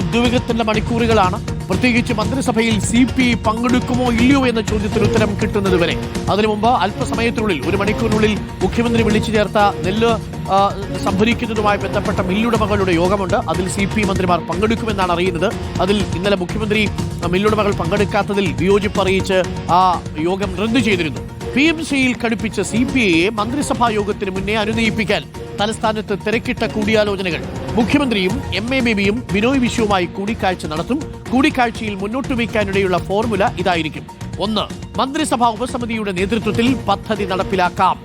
ഉദ്യോഗത്തിന്റെ മണിക്കൂറുകളാണ്. പ്രത്യേകിച്ച് മന്ത്രിസഭയിൽ C P പങ്കെടുക്കുമോ ഇല്ലയോ എന്ന ചോദ്യത്തിന് ഉത്തരം കിട്ടുന്നത് വരെ അതിനു മുമ്പ് അല്പസമയത്തിനുള്ളിൽ ഒരു മണിക്കൂറിനുള്ളിൽ മുഖ്യമന്ത്രി വിളിച്ചു ചേർത്ത നെല്ല് സംഭരിക്കുന്നതുമായി ബന്ധപ്പെട്ട മില്ലുടമകളുടെ യോഗമുണ്ട്. അതിൽ സി പി മന്ത്രിമാർ പങ്കെടുക്കുമെന്നാണ് അറിയുന്നത്. അതിൽ ഇന്നലെ മുഖ്യമന്ത്രി മില്ലുടമകൾ പങ്കെടുക്കാത്തതിൽ വിയോജിപ്പ് അറിയിച്ച് ആ യോഗം റദ്ദു ചെയ്തിരുന്നു. പി എം സിയിൽ കടുപ്പിച്ച സി പി ഐയെ മന്ത്രിസഭാ യോഗത്തിന് മുന്നേ അനുനയിപ്പിക്കാൻ തലസ്ഥാനത്ത് തിരക്കിട്ട കൂടിയാലോചനകൾ. മുഖ്യമന്ത്രിയും എം എ ബേബിയും ബിനോയ് വിശ്വവുമായി കൂടിക്കാഴ്ച നടത്തും. കൂടിക്കാഴ്ചയിൽ മുന്നോട്ട് വയ്ക്കാനിടയുള്ള ഫോർമുല ഇതായിരിക്കും. ഒന്ന് മന്ത്രിസഭാ ഉപസമിതിയുടെ നേതൃത്വത്തിൽ പദ്ധതി നടപ്പിലാക്കാം.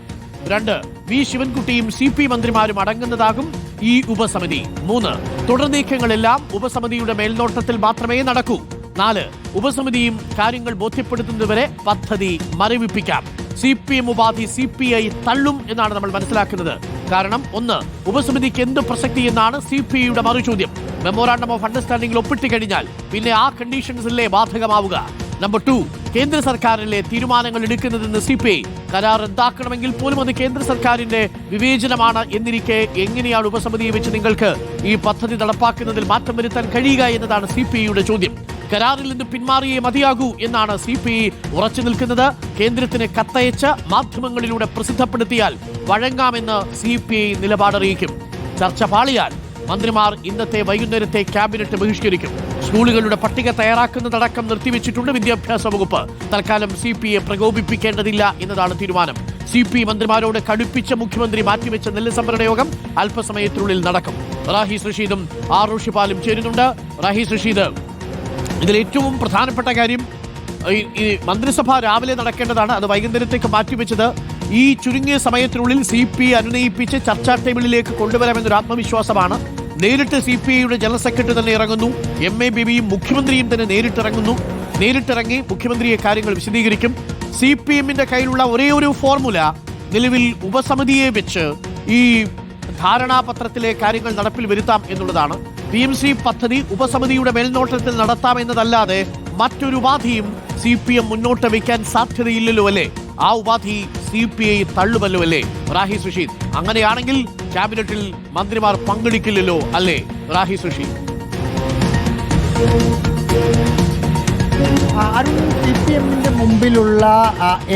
രണ്ട് വി ശിവൻകുട്ടിയും സി പി മന്ത്രിമാരും അടങ്ങുന്നതാകും ഈ ഉപസമിതി. മൂന്ന് തുടർ നീക്കങ്ങളെല്ലാം ഉപസമിതിയുടെ മേൽനോട്ടത്തിൽ മാത്രമേ നടക്കൂ. നാല് ഉപസമിതിയും കാര്യങ്ങൾ ബോധ്യപ്പെടുത്തുന്നതുവരെ പദ്ധതി മരവിപ്പിക്കാം. സി പി എം ഉപാധി സി പി ഐ തള്ളും എന്നാണ് നമ്മൾ മനസ്സിലാക്കുന്നത്. കാരണം ഒന്ന് ഉപസമിതിക്ക് എന്ത് പ്രസക്തി എന്നാണ് സി പി ഐയുടെ മറുചോദ്യം മെമ്മോറാണ്ടം ഓഫ് അണ്ടർസ്റ്റാൻഡിംഗിൽ ഒപ്പിട്ട് കഴിഞ്ഞാൽ പിന്നെ ആ കണ്ടീഷൻസിലെ ബാധകമാവുക. നമ്പർ ടു കേന്ദ്ര സർക്കാരിലെ തീരുമാനങ്ങൾ എടുക്കുന്നതെന്ന് സി പി ഐ കരാർ റദ്ദാക്കണമെങ്കിൽ പോലും അത് കേന്ദ്ര സർക്കാരിന്റെ വിവേചനമാണ് എന്നിരിക്കെ എങ്ങനെയാണ് ഉപസമിതിയെ വെച്ച് നിങ്ങൾക്ക് ഈ പദ്ധതി നടപ്പാക്കുന്നതിൽ മാറ്റം വരുത്താൻ കഴിയുക എന്നതാണ് സി ചോദ്യം. കരാറിൽ നിന്ന് പിന്മാറിയേ മതിയാകൂ എന്നാണ് സി പി ഐ ഉറച്ചു നിൽക്കുന്നത്. കേന്ദ്രത്തിന് കത്തയച്ച് മാധ്യമങ്ങളിലൂടെ പ്രസിദ്ധപ്പെടുത്തിയാൽ വഴങ്ങാമെന്ന് സി പി ഐ നിലപാടറിയിക്കും. ചർച്ച പാളിയാൽ മന്ത്രിമാർ ഇന്നത്തെ വൈകുന്നേരത്തെ ക്യാബിനറ്റ് ബഹിഷ്കരിക്കും. സ്കൂളുകളുടെ പട്ടിക തയ്യാറാക്കുന്നതടക്കം നിർത്തിവെച്ചിട്ടുണ്ട് വിദ്യാഭ്യാസ വകുപ്പ്. തൽക്കാലം സി പി ഐ പ്രകോപിപ്പിക്കേണ്ടതില്ല എന്നതാണ് തീരുമാനം. സി പി മന്ത്രിമാരോട് കടുപ്പിച്ച മുഖ്യമന്ത്രി മാറ്റിവെച്ച നെല്ല് സംഭരണ യോഗം അല്പസമയത്തിനുള്ളിൽ നടക്കും. റാഹിസ് റഷീദും ആർ റുഷിപാലും ചേരുന്നുണ്ട്. റാഹിസ് റഷീദ് ഇതിൽ ഏറ്റവും പ്രധാനപ്പെട്ട കാര്യം ഈ മന്ത്രിസഭ രാവിലെ നടക്കേണ്ടതാണ്. അത് വൈകുന്നേരത്തേക്ക് മാറ്റിവെച്ചത് ഈ ചുരുങ്ങിയ സമയത്തിനുള്ളിൽ സി പി അനുനയിപ്പിച്ച് ചർച്ചാ ടേബിളിലേക്ക് കൊണ്ടുവരാമെന്നൊരു ആത്മവിശ്വാസമാണ്. നേരിട്ട് സി പി ഐയുടെ ജനറൽ സെക്രട്ടറി തന്നെ ഇറങ്ങുന്നു. എം എ ബിബിയും മുഖ്യമന്ത്രിയും തന്നെ നേരിട്ടിറങ്ങുന്നു. നേരിട്ടിറങ്ങി മുഖ്യമന്ത്രിയെ കാര്യങ്ങൾ വിശദീകരിക്കും. സി പി എമ്മിന്റെ കയ്യിലുള്ള ഒരേ ഒരു ഫോർമുല നിലവിൽ ഉപസമിതിയെ വെച്ച് ഈ ധാരണാപത്രത്തിലെ കാര്യങ്ങൾ നടപ്പിൽ വരുത്താം എന്നുള്ളതാണ്. പി എം സി പദ്ധതി ഉപസമിതിയുടെ മേൽനോട്ടത്തിൽ നടത്താമെന്നതല്ലാതെ മറ്റൊരു ഉപാധിയും സി പി എം മുന്നോട്ട് വയ്ക്കാൻ സാധ്യതയില്ലല്ലോ അല്ലേ? ആ ഉപാധി സി പി ഐ തള്ളുമല്ലോ അല്ലേ? റാഹി സുഷീദ് അങ്ങനെയാണെങ്കിൽ ക്യാബിനറ്റിൽ മന്ത്രിമാർ പങ്കെടുക്കില്ലല്ലോ അല്ലേ? റാഹി സുഷീദ് അരുൺ സി പി എമ്മിന്റെ മുമ്പിലുള്ള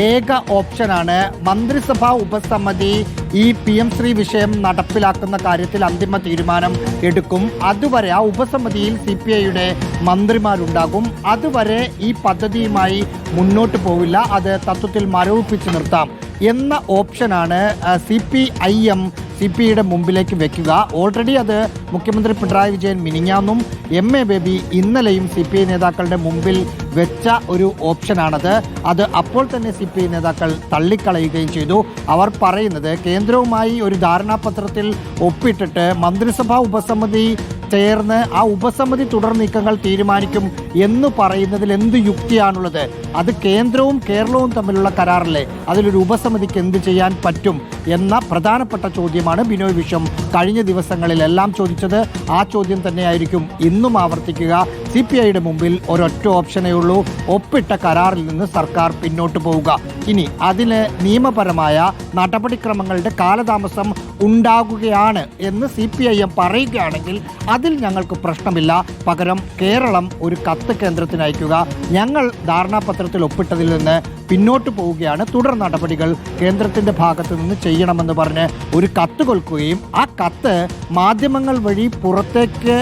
ഏക ഓപ്ഷനാണ് മന്ത്രിസഭാ ഉപസമിതി ഈ പി എം ശ്രീ വിഷയം നടപ്പിലാക്കുന്ന കാര്യത്തിൽ അന്തിമ തീരുമാനം എടുക്കും. അതുവരെ ആ ഉപസമിതിയിൽ സി പി ഐയുടെ മന്ത്രിമാരുണ്ടാകും. അതുവരെ ഈ പദ്ധതിയുമായി മുന്നോട്ട് പോവില്ല. അത് തത്വത്തിൽ മരവിപ്പിച്ച് നിർത്താം എന്ന ഓപ്ഷനാണ് C P I M C P ഐയുടെ മുമ്പിലേക്ക് വെക്കുക. ഓൾറെഡി അത് മുഖ്യമന്ത്രി പിണറായി വിജയൻ മിനിഞ്ഞാന്നും എം എ ബേബി ഇന്നലെയും സി പി ഐ നേതാക്കളുടെ മുമ്പിൽ വെച്ച ഒരു ഓപ്ഷനാണത്. അത് അപ്പോൾ തന്നെ സി പി ഐ നേതാക്കൾ തള്ളിക്കളയുകയും ചെയ്തു. അവർ പറയുന്നത് കേന്ദ്രവുമായി ഒരു ധാരണാപത്രത്തിൽ ഒപ്പിട്ടിട്ട് മന്ത്രിസഭാ ഉപസമിതി ചേർന്ന് ആ ഉപസമിതി തുടർ നീക്കങ്ങൾ തീരുമാനിക്കും എന്ന് പറയുന്നതിൽ എന്ത് യുക്തിയാണുള്ളത്? അത് കേന്ദ്രവും കേരളവും തമ്മിലുള്ള കരാറല്ലേ? അതിലൊരു ഉപസമിതിക്ക് എന്ത് ചെയ്യാൻ പറ്റും എന്ന പ്രധാനപ്പെട്ട ചോദ്യമാണ് ബിനോയ് വിശ്വം കഴിഞ്ഞ ദിവസങ്ങളിലെല്ലാം ചോദിച്ചത്. ആ ചോദ്യം തന്നെയായിരിക്കും ഇന്നും ആവർത്തിക്കുക. സി പി ഐയുടെ മുമ്പിൽ ഒരൊറ്റ ഓപ്ഷനേ ഉള്ളൂ. ഒപ്പിട്ട കരാറിൽ നിന്ന് സർക്കാർ പിന്നോട്ട് പോവുക. ഇനി അതിന് നിയമപരമായ നടപടിക്രമങ്ങളുടെ കാലതാമസം ഉണ്ടാകുകയാണ് എന്ന് സി പി ഐ എം പറയുകയാണെങ്കിൽ അതിൽ ഞങ്ങൾക്ക് പ്രശ്നമില്ല. പകരം കേരളം ഒരു കത്ത് കേന്ദ്രത്തിന് അയക്കുക. ഞങ്ങൾ ധാരണാപത്രത്തിൽ ഒപ്പിട്ടതിൽ നിന്ന് പിന്നോട്ട് പോവുകയാണ് തുടർ നടപടികൾ കേന്ദ്രത്തിന്റെ ഭാഗത്ത് നിന്ന് ചെയ്യണമെന്ന് പറഞ്ഞ് ഒരു കത്ത് കൊടുക്കുകയും ആ കത്ത് മാധ്യമങ്ങൾ വഴി പുറത്തേക്ക്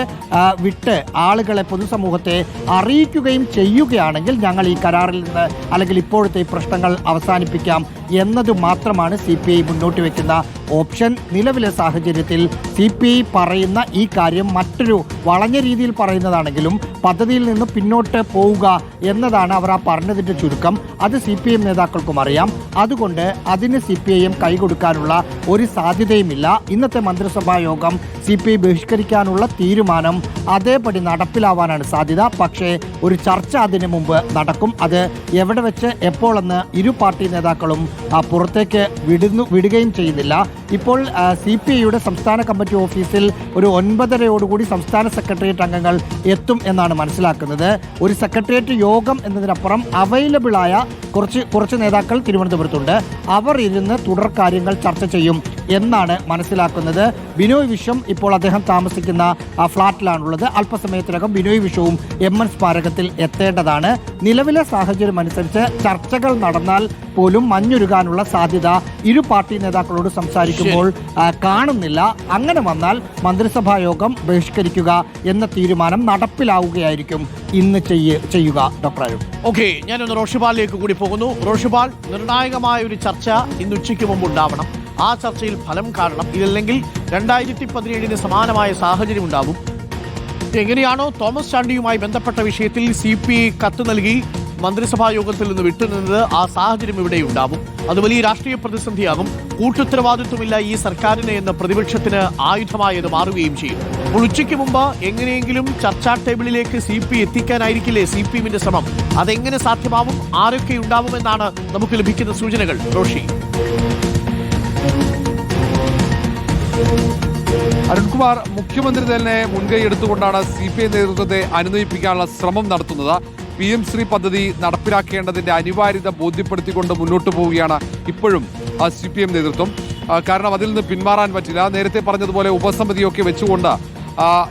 വിട്ട് ആളുകളെ പൊതുസമൂഹത്തെ അറിയിക്കുകയും ചെയ്യുകയാണെങ്കിൽ ഞങ്ങൾ ഈ കരാറിൽ നിന്ന് അല്ലെങ്കിൽ ഇപ്പോഴത്തെ പ്രശ്നങ്ങൾ അവസാനിപ്പിക്കാം. എന്നത് മാത്രമാണ് സി മുന്നോട്ട് വെക്കുന്ന ഓപ്ഷൻ നിലവിലെ സാഹചര്യത്തിൽ സി പറയുന്ന ഈ കാര്യം മറ്റൊരു വളഞ്ഞ രീതിയിൽ പറയുന്നതാണെങ്കിലും പദ്ധതിയിൽ നിന്ന് പിന്നോട്ട് പോവുക എന്നതാണ് അവർ ആ പറഞ്ഞതിന്റെ ചുരുക്കം. അത് സി പി എം നേതാക്കൾക്കും അറിയാം. അതുകൊണ്ട് അതിന് സി പി ഐ എം കൈകൊടുക്കാനുള്ള ഒരു സാധ്യതയുമില്ല. ഇന്നത്തെ മന്ത്രിസഭാ യോഗം സി പി ഐ ബഹിഷ്കരിക്കാനുള്ള തീരുമാനം അതേപടി നടപ്പിലാവാനാണ് സാധ്യത. പക്ഷേ ഒരു ചർച്ച അതിനു മുമ്പ് നടക്കും. അത് എവിടെ വെച്ച് എപ്പോഴെന്ന് ഇരു പാർട്ടി നേതാക്കളും പുറത്തേക്ക് വിടുന്നു വിടുകയും ചെയ്യുന്നില്ല. ഇപ്പോൾ സി പി ഐയുടെ സംസ്ഥാന കമ്മിറ്റി ഓഫീസിൽ ഒരു ഒൻപതരയോടുകൂടി സംസ്ഥാന സെക്രട്ടേറിയറ്റ് അംഗങ്ങൾ എത്തും എന്നാണ് മനസ്സിലാക്കുന്നത്. ഒരു സെക്രട്ടേറിയറ്റ് യോഗം എന്നതിനപ്പുറം അവൈലബിളായ കുറച്ച് കുറച്ച് നേതാക്കൾ തിരുവനന്തപുരത്തുണ്ട്. അവർ ഇരുന്ന് തുടർ കാര്യങ്ങൾ ചർച്ച ചെയ്യും. എന്നാണ് മനസ്സിലാക്കുന്നത്. ബിനോയ് വിശ്വം ഇപ്പോൾ അദ്ദേഹം താമസിക്കുന്ന ആ, ഫ്ളാറ്റിലാണുള്ളത് അല്പസമയത്തിനകം ബിനോയ് വിശ്വവും എം എൻ സ്മാരകത്തിൽ എത്തേണ്ടതാണ്. നിലവിലെ സാഹചര്യം അനുസരിച്ച് ചർച്ചകൾ നടന്നാൽ പോലും മഞ്ഞുരുകാനുള്ള സാധ്യത ഇരു പാർട്ടി നേതാക്കളോട് സംസാരിക്കുമ്പോൾ കാണുന്നില്ല. അങ്ങനെ വന്നാൽ മന്ത്രിസഭാ യോഗം ബഹിഷ്കരിക്കുക എന്ന തീരുമാനം നടപ്പിലാവുകയായിരിക്കും. ഇന്ന് ചെയ്യ- ചെയ്യുക ഡോക്ടർ അരുൺ. ഓക്കെ ഞാനൊന്ന് റോഷിപാലിലേക്ക് കൂടി പോകുന്നു. റോഷിപാൽ നിർണായകമായ ഒരു ചർച്ച ഇന്ന് ഉച്ചയ്ക്ക് മുമ്പ് ഉണ്ടാവണം. ആ ചർച്ചയിൽ ഫലം കാണണം. ഇതല്ലെങ്കിൽ രണ്ടായിരത്തി പതിനേഴിന് സമാനമായ സാഹചര്യം ഉണ്ടാവും എങ്ങനെയാണോ തോമസ് ചാണ്ടിയുമായി ബന്ധപ്പെട്ട വിഷയത്തിൽ സി പി ഐ കത്ത് നൽകി മന്ത്രിസഭാ യോഗത്തിൽ നിന്ന് വിട്ടുനിന്നത് ആ സാഹചര്യം ഇവിടെ ഉണ്ടാവും അത് വലിയ രാഷ്ട്രീയ പ്രതിസന്ധിയാകും. കൂട്ടുത്തരവാദിത്വമില്ല ഈ സർക്കാരിന് എന്ന പ്രതിപക്ഷത്തിന് ആയുധമായി അത് മാറുകയും ചെയ്യും. അപ്പോൾ ഉച്ചയ്ക്ക് മുമ്പ് എങ്ങനെയെങ്കിലും ചർച്ചാ ടേബിളിലേക്ക് സി പി എത്തിക്കാനായിരിക്കില്ലേ സി പി എമ്മിന്റെ ശ്രമം? അതെങ്ങനെ സാധ്യമാവും? ആരൊക്കെ ഉണ്ടാവുമെന്നാണ് നമുക്ക് ലഭിക്കുന്ന സൂചനകൾ. റോഷി. അരുൺകുമാർ മുഖ്യമന്ത്രി തന്നെ മുൻകൈ എടുത്തുകൊണ്ടാണ് സി പി ഐ നേതൃത്വത്തെ അനുനയിപ്പിക്കാനുള്ള ശ്രമം നടത്തുന്നത്. പി എം ശ്രീ പദ്ധതി നടപ്പിലാക്കേണ്ടതിന്റെ അനിവാര്യത ബോധ്യപ്പെടുത്തിക്കൊണ്ട് മുന്നോട്ട് പോവുകയാണ് ഇപ്പോഴും സി പി എം നേതൃത്വം. കാരണം അതിൽ നിന്ന് പിന്മാറാൻ പറ്റില്ല. നേരത്തെ പറഞ്ഞതുപോലെ ഉപസമിതിയൊക്കെ വെച്ചുകൊണ്ട്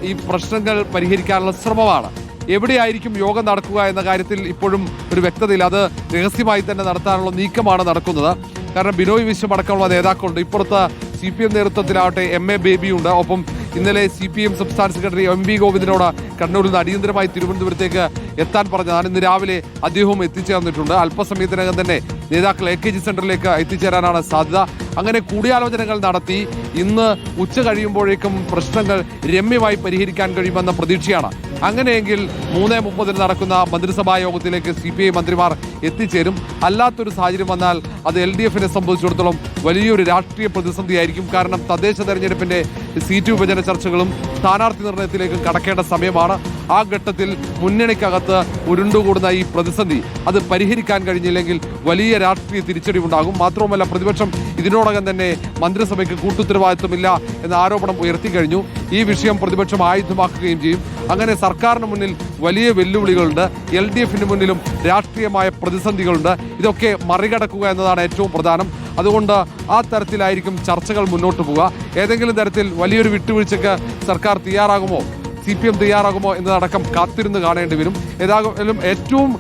ഈ പ്രശ്നങ്ങൾ പരിഹരിക്കാനുള്ള ശ്രമമാണ്. എവിടെയായിരിക്കും യോഗം നടക്കുക എന്ന കാര്യത്തിൽ ഇപ്പോഴും ഒരു വ്യക്തതയില്ല. അത് രഹസ്യമായി തന്നെ നടത്താനുള്ള നീക്കമാണ് നടക്കുന്നത്. കാരണം ബിനോയ് വിശ്വം അടക്കമുള്ള നേതാക്കളുണ്ട്. ഇപ്പുറത്ത് സി പി എം നേതൃത്വത്തിലാവട്ടെ എം എ ബേബിയുണ്ട് ഒപ്പം ഇന്നലെ സി പി എം സംസ്ഥാന സെക്രട്ടറി എം വി ഗോവിന്ദനോട് കണ്ണൂരിൽ നിന്ന് അടിയന്തരമായി തിരുവനന്തപുരത്തേക്ക് എത്താൻ പറഞ്ഞതാണ് ഇന്ന് രാവിലെ അദ്ദേഹവും എത്തിച്ചേർന്നിട്ടുണ്ട്. അല്പസമയത്തിനകം തന്നെ നേതാക്കൾ എ കെ ജി സെന്ററിലേക്ക് എത്തിച്ചേരാനാണ് സാധ്യത. അങ്ങനെ കൂടിയാലോചനകൾ നടത്തി. ഇന്ന് ഉച്ച കഴിയുമ്പോഴേക്കും പ്രശ്നങ്ങൾ രമ്യമായി പരിഹരിക്കാൻ കഴിയുമെന്ന പ്രതീക്ഷയാണ്. അങ്ങനെയെങ്കിൽ മൂന്ന് മുപ്പതിന് നടക്കുന്ന മന്ത്രിസഭാ യോഗത്തിലേക്ക് സി പി ഐ മന്ത്രിമാർ എത്തിച്ചേരും. അല്ലാത്തൊരു സാഹചര്യം വന്നാൽ അത് എൽ ഡി എഫിനെ സംബന്ധിച്ചിടത്തോളം വലിയൊരു രാഷ്ട്രീയ പ്രതിസന്ധിയായിരിക്കും. കാരണം തദ്ദേശ തെരഞ്ഞെടുപ്പിന്റെ സീറ്റ് വിഭജന ചർച്ചകളും സ്ഥാനാർത്ഥി നിർണയത്തിലേക്കും കടക്കേണ്ട സമയമാണ്. ആ ഘട്ടത്തിൽ മുന്നണിക്കകത്ത് ഉരുണ്ടുകൂടുന്ന ഈ പ്രതിസന്ധി. അത് പരിഹരിക്കാൻ കഴിഞ്ഞില്ലെങ്കിൽ വലിയ രാഷ്ട്രീയ തിരിച്ചടി ഉണ്ടാകും മാത്രവുമല്ല പ്രതിപക്ഷം ഇതിനോടകം തന്നെ മന്ത്രിസഭയ്ക്ക് കൂട്ടുത്തരവാദിത്വമില്ല എന്ന ആരോപണം ഉയർത്തി കഴിഞ്ഞു. ഈ വിഷയം പ്രതിപക്ഷം ആയുധമാക്കുകയും ചെയ്യും. അങ്ങനെ സർക്കാരിന് മുന്നിൽ വലിയ വെല്ലുവിളികളുണ്ട്. എൽ ഡി എഫിന് മുന്നിലും രാഷ്ട്രീയമായ പ്രതിസന്ധികളുണ്ട്. ഇതൊക്കെ മറികടക്കുക എന്നതാണ് ഏറ്റവും പ്രധാനം. അതുകൊണ്ട് ആ തരത്തിലായിരിക്കും ചർച്ചകൾ മുന്നോട്ട് പോവുക. ഏതെങ്കിലും തരത്തിൽ വലിയൊരു വിട്ടുവീഴ്ചയ്ക്ക് സർക്കാർ തയ്യാറാകുമോ? സി പി എം തയ്യാറാകുമോ എന്നതടക്കം കാത്തിരുന്ന് കാണേണ്ടി വരും. ഏതായാലും ഏറ്റവും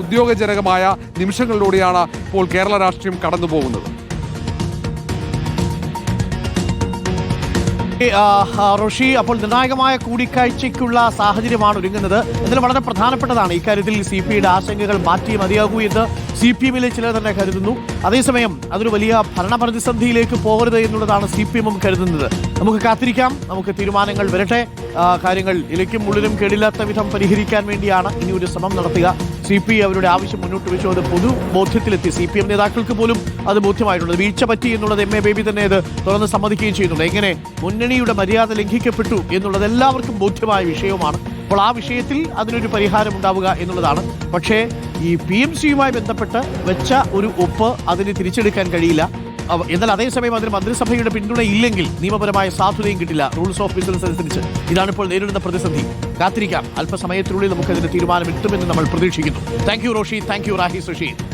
ഉദ്യോഗജനകമായ നിമിഷങ്ങളിലൂടെയാണ് ഇപ്പോൾ കേരള രാഷ്ട്രീയം കടന്നു പോകുന്നത് റോഷി അപ്പോൾ നിർണായകമായ കൂടിക്കാഴ്ചയ്ക്കുള്ള സാഹചര്യമാണ് ഒരുങ്ങുന്നത്. ഇതിൽ വളരെ പ്രധാനപ്പെട്ടതാണ് ഇക്കാര്യത്തിൽ സി പി ഐയുടെ ആശങ്കകൾ മാറ്റി മതിയാകൂ എന്ന് സി പി എമ്മിലെ ചിലർ തന്നെ കരുതുന്നു. അതേസമയം അതൊരു വലിയ ഭരണ പ്രതിസന്ധിയിലേക്ക് പോകരുത് എന്നുള്ളതാണ് സി പി എമ്മും കരുതുന്നത്. നമുക്ക് കാത്തിരിക്കാം. നമുക്ക് തീരുമാനങ്ങൾ വരട്ടെ. കാര്യങ്ങൾ ഇലയ്ക്കും ഉള്ളിലും കേടില്ലാത്ത വിധം പരിഹരിക്കാൻ വേണ്ടിയാണ് ഇനി ഒരു ശ്രമം നടത്തുക. സി പി അവരുടെ ആവശ്യം മുന്നോട്ട് വെച്ചു. അത് പൊതു ബോധ്യത്തിലെത്തി. സി പി എം നേതാക്കൾക്ക് പോലും അത് ബോധ്യമായിട്ടുണ്ട് വീഴ്ച പറ്റി എന്നുള്ളത് എം എ ബേബി തന്നെ അത് തുറന്ന് സമ്മതിക്കുകയും ചെയ്യുന്നുണ്ട്. എങ്ങനെ മുന്നണിയുടെ മര്യാദ ലംഘിക്കപ്പെട്ടു എന്നുള്ളത് എല്ലാവർക്കും ബോധ്യമായ വിഷയവുമാണ്. അപ്പോൾ ആ വിഷയത്തിൽ അതിനൊരു പരിഹാരം ഉണ്ടാവുക എന്നുള്ളതാണ്. പക്ഷേ ഈ പി എം സിയുമായി ബന്ധപ്പെട്ട് വെച്ച ഒരു ഒപ്പ് അതിന് തിരിച്ചെടുക്കാൻ കഴിയില്ല. എന്നാൽ അതേസമയം അതിന് മന്ത്രിസഭയുടെ പിന്തുണ ഇല്ലെങ്കിൽ നിയമപരമായ സാധുതയും കിട്ടില്ല. റൂൾസ് ഓഫ് ബിസിനസ് അനുസരിച്ച്. ഇതാണ് ഇപ്പോൾ നേരിടുന്ന പ്രതിസന്ധി. കാത്തിരിക്കാം. അല്പസമയത്തിനുള്ളിൽ നമുക്ക് അതിന് തീരുമാനം എത്തുമെന്ന് നമ്മൾ പ്രതീക്ഷിക്കുന്നു. Thank you Roshi thank you Rahi Susheed